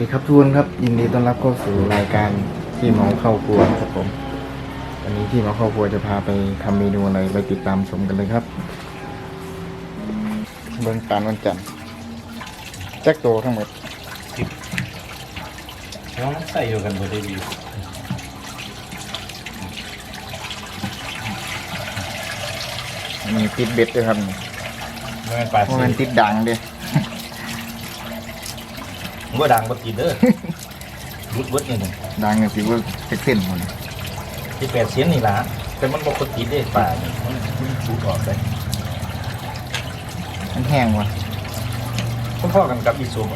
ดีครับทุกคนครับ ยินดีต้อนรับเข้าสู่รายการที่เมาเข้าครัวครับผมวันนี้ที่เมาเข้าครัวจะพาไปทำเมนูอะไรไปติดตามชมกันเลยครับเบื้องการวันจันทร์แจ็คโตทั้งหมดน้องใส่อยู่กันหมดเลยดีมีติดเบ็ดด้วยครับไม่เป็นปลาเพราะมันติดดังเด้ บ่ดังบ่ติดเด้อรุดเบิดนี่หนึ่งดังเนี่ยสิว่าเซ็กเส้นหมดที่แปดเสียนนี่ล่ะแต่มันบ่คนติดเด้ปลานี่มันมันสูดออกได้มันแห้งว่ะพ่อๆกันกับอีสุม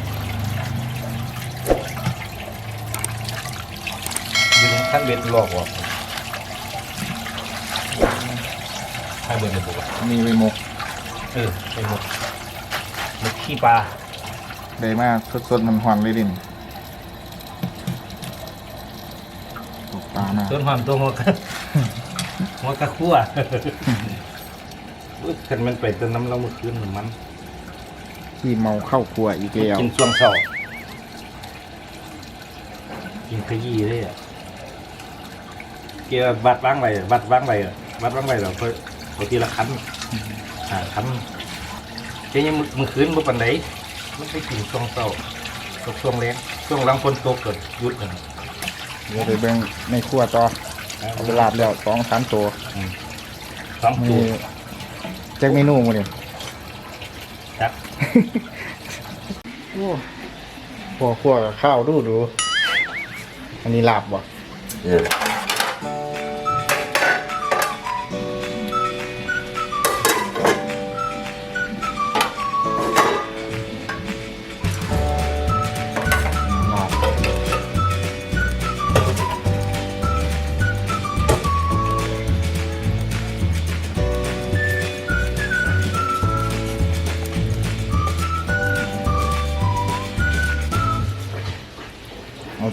ยืนขั้นเบ็ดลอกออกให้เบิดเลยบ่วะมีใบมกเออไปหมดหมดขี้ปลา ได้มากสดๆมันหวานเลยดินตกปลามาต้นหอมตัวหัวกะหัวกะคั่วอุ๊ยคันมันไปต้นน้ำเราเมื่อคืนเหมือนมันที่เมาเข้าครัวอีกแล้วกินช่วงเช้ากินขยี้เลยอะเกี่ยวบัดว่างไปบัดว่างไปบัดว่างไปเราก็เอาทีละคันหาคันเจ้ายังมือคืนมือปันได มันไปกินช่วงเช้ากับช่วงแรงช่วงหลังฝนตกเกิดหยุดกันเดี๋ยวไปเบิ่งในครัวต่อเอาไปลาบแล้วสองสามตัวอืมสองมีตัวแจ็คเมนูมาเนี่ยจักพอครัวกับข้าวดูดู อันนี้ลาบบ่เออ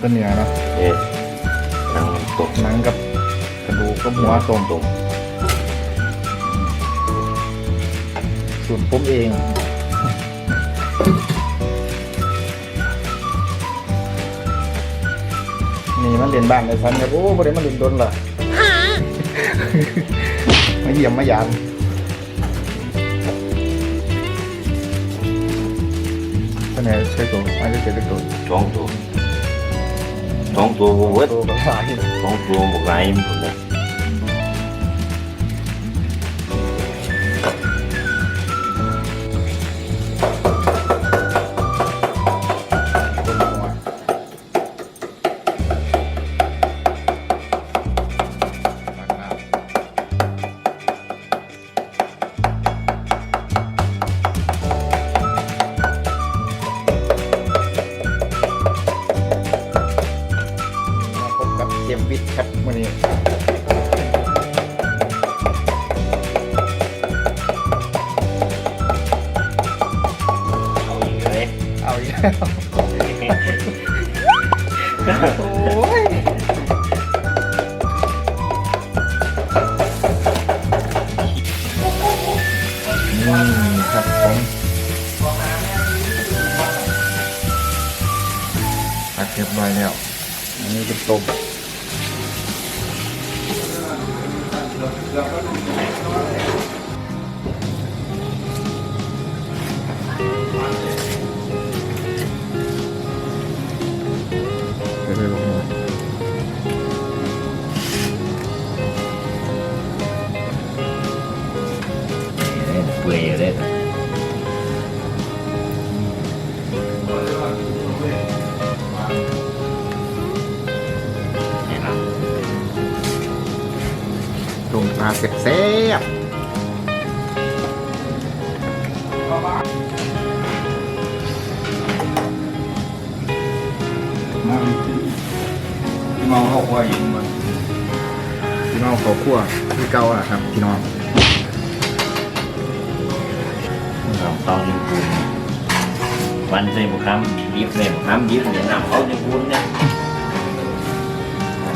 เอาแตัวเหนือเนาะเอ๊ะนังตกหนังกับกระดูกกับหัวส้มตกส่วนผมเองนี่มันเรียนบ้านในซันครับโอ้ประเดี๋ยวมันเรียนดนเหรอมาเยี่ยมมายามท่านไหนใช่ตัวไม่ได้เจอตัวสองตัวสองตัวบ่เวิดตัวกับสายสองตัว บอกไรมันเล โอ้ยนี่ครับผมตักเรียบร้อยแล้ว อันนี้เป็นต้มเมปลาแซ่บๆมาพี่เมาเข้าครัวอยู่มันพี่เมาเข้าครัวที่เก่าอะครับพี่น้องสองเตายิงปูนวันใส่บุคำยิบเลยบุคำยิบเนี่ยน้ำเขายิงปูนเนี่ย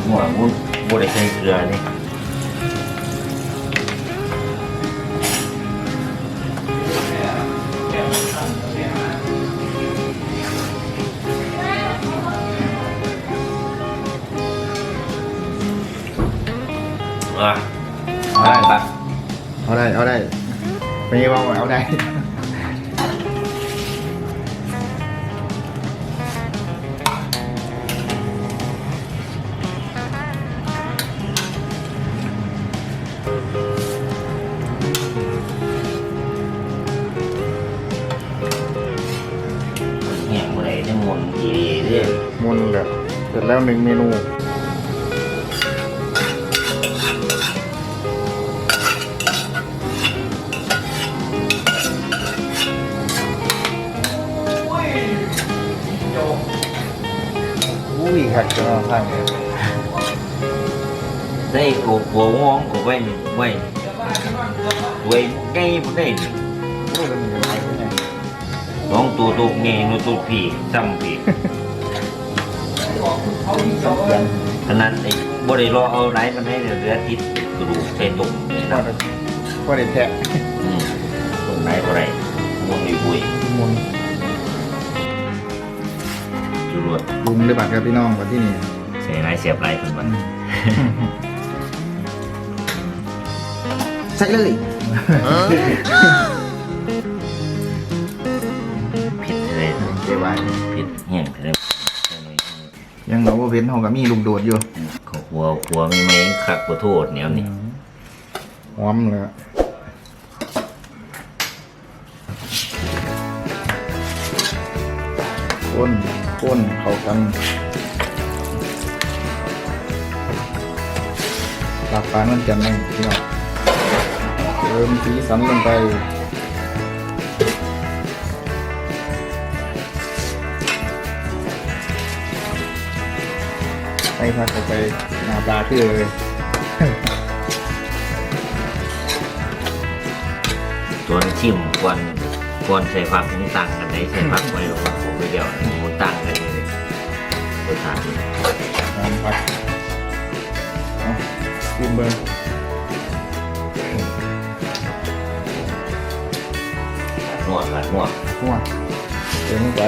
หัวมุนบุได้ใส่เกลือนี่ ไม่ว่าเอาได้แห้งบ่ได้ได้มนต์ดีเด้อมุนแบบเสร็จแล้วหนึ่งเมนู อุ้ยหักจะมาพังเลยได้องงก็ไว้ไว้ไว้ใกล้บ่ได้นี่โอ้ยมันมีอะไรพวกนี้น้องตัวตุกแงนูตุกพี่ซ้ำพี่สำคัญขนาดไอ้บ่ได้รอเอาไหนมันให้เดี๋ยวเหลือติดกระดูกใส่ตุ่มเลยพอนะได้แทะตรงไหนบ่ได้มนต์บุยมุน จรวดปรุงด้วยบัตรครับพี่น้องวันที่นี่ใส่ไรเสียบไรเพิ่นว่าใส่เลยผิดเลยเก็บไว้ผิดแห้งเลยยังเราว่าเว้นห้องกับมีลุงโดดอยู่ขอหัวหัวไม่ไม่คักบ่โทษแนวนี้หอมเลยอะข้น ข้นเขากันหลับฟ้ามันจะนั่งพี่น้องเติมสีสันลงไปไปพักไปหน้าปลาคือเลยตัวชิมควร ควรใส่ผักมันต่างกันได้ใส่ผักไว้ว่าผมไปเดียวมันต่างกันเลยรสชาติหอมพักเอาชิมเบิ้งนวดผัดนวดหัวเติมลงไป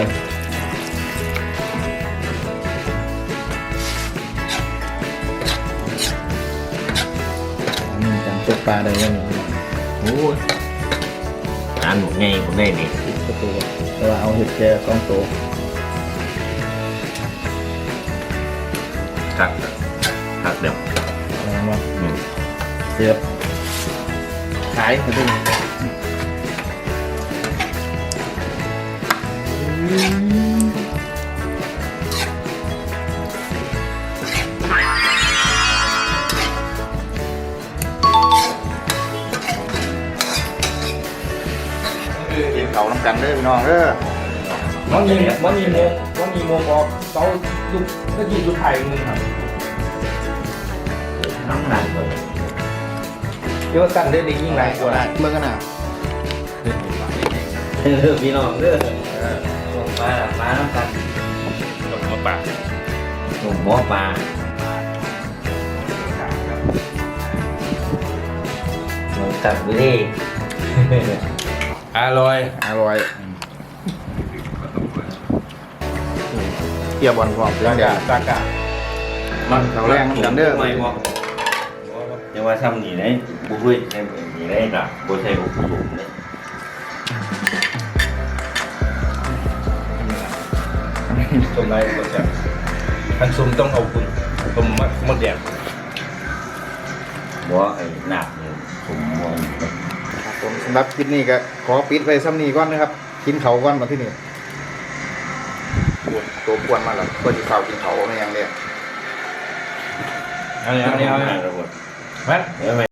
นนี้กันตกปลาได้ยังโอ้ยร้านหมูไงผมได้นี่ติดประตูแต่ว่าเอาเห็ดแก่สองตัวคักคักเดี๋ยวเอามาอืมเสียบขายเขาด้วยกิ พี่น้องเด้อมันมีมันมีโมมันมีโมบอกเขาลูกก็ยิงลูกไทยมึงครับน้ำหนักเลยเดี๋ยวกันได้ดียิ่งไรกว่าเมื่อกันอะเออพี่น้องเด้อลงมามาน้ำกันลงมาปากลงหม้อปลาลงตัดบุรีอร่อย อร่อย เกี่ยวบอลพร้อมเรื่องเดียวตากะมันเขาแรงกันเด้อไม่บอกจะว่าทำหนีได้บุ้ยใช่นี่ได้ดับบุ้ยใช่บุ้ยสูงเลยต้มไรก็จะทันซุมต้องเอาคุณต้มมะมดแดงบ่ไอ้หนักเนี่ยผมมองครับผมสำหรับคลิปนี้ก็ขอปิดไปซ้ำนี้ก่อนนะครับกินเขาก่อนมาที่นี่ ตัวปวดมาแล้วก็จะข่าวกินเขาไม่ยังเนี่ย เอาเนี่ยเอาเนี่ยเอาเนี่ยระบบแม่เดี๋ยวไป